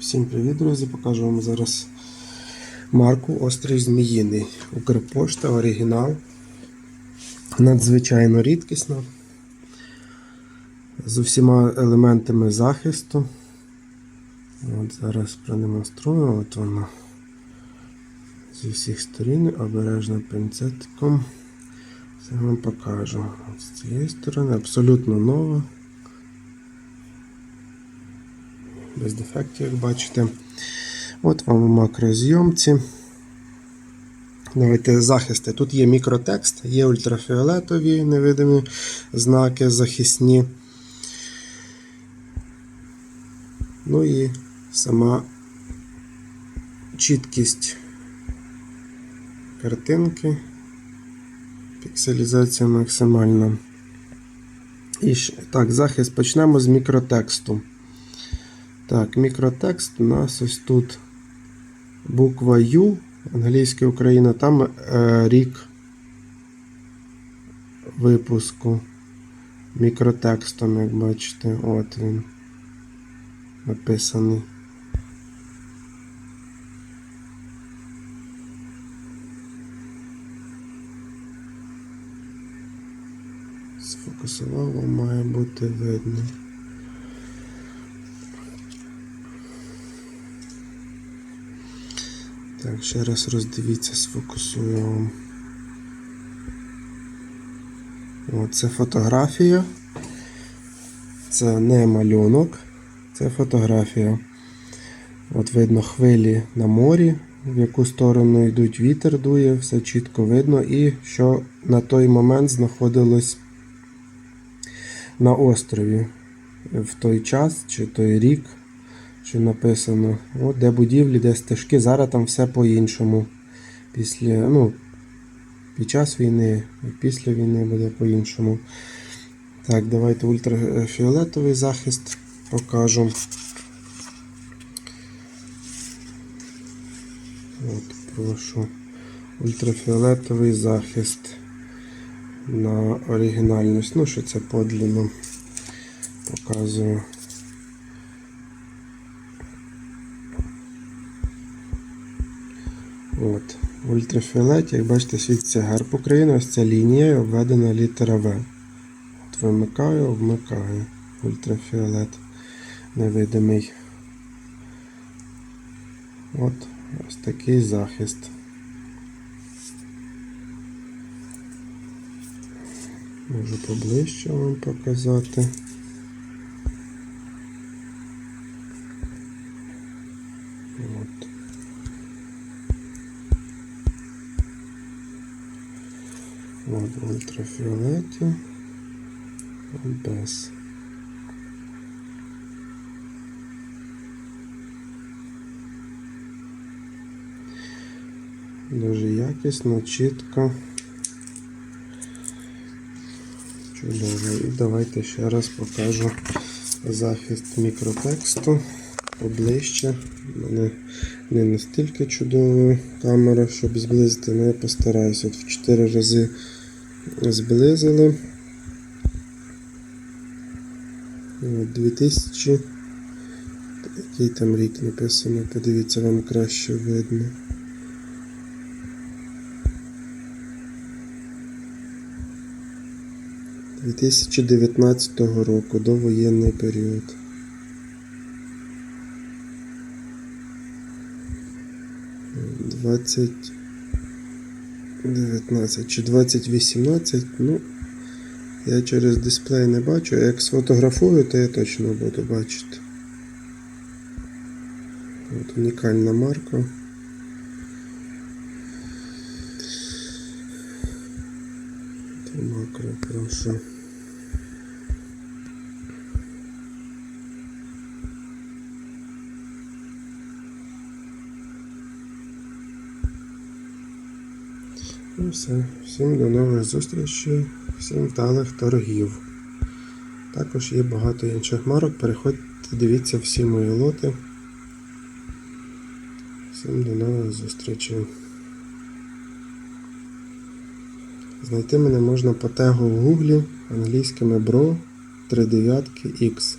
Всім привіт, друзі! Покажу вам зараз марку Острий Зміїний. Укрпошта, оригінал. Надзвичайно рідкісна. З усіма елементами захисту. От Зараз продемонструю. От вона зі всіх сторін, обережно пінцетиком. Це вам покажу. От з цієї сторони абсолютно нова. Без дефектів, як бачите. От вам у макрозйомці. Давайте захисти. Тут є мікротекст, є ультрафіолетові невидимі знаки захисні. Ну і сама чіткість картинки, пікселізація максимальна. І ще- так, захист почнемо з мікротексту. Так, мікротекст у нас ось тут буква U, англійська Україна, там е, рік випуску мікротекстом, як бачите, от він написаний. Сфокусував, вам має бути видно. Так, ще раз роздивіться, сфокусую вам. Це фотографія. Це не малюнок, це фотографія. От видно хвилі на морі, в яку сторону йдуть вітер дує, все чітко видно, і що на той момент знаходилось на острові в той час чи той рік що написано. От де будівлі, де стежки. Зараз там все по-іншому. Після, ну, під час війни і після війни буде по-іншому. Так, давайте ультрафіолетовий захист покажу. От, прошу. Ультрафіолетовий захист на оригінальність. Ну, що це подлинно показую. От. В ультрафіолеті, як бачите, світиться герб України, ось ця лінія обведена літера В. От Вимикаю, вмикаю ультрафіолет невидимий. От ось такий захист. Можу поближче вам показати. От. От в ультрафіолеті. Без. Дуже якісно, чітко. Чудово. І давайте ще раз покажу захист мікротексту поближче. У мене не настільки чудова камера, щоб зблизити, але я постараюся. От в 4 рази зблизили. От 2000. Який там рік написано, подивіться, вам краще видно. – 2019 року, довоєнний період. Двадцять 19 чи 2018, ну, я через дисплей не бачу, як сфотографую, то я точно буду бачити. От унікальна марка. Макро, прошу. Ну все. Всім до нових зустрічей, всім вдалих торгів. Також є багато інших марок. Переходьте, дивіться всі мої лоти. Всім до нових зустрічей. Знайти мене можна по тегу в гуглі англійськими бро 39X.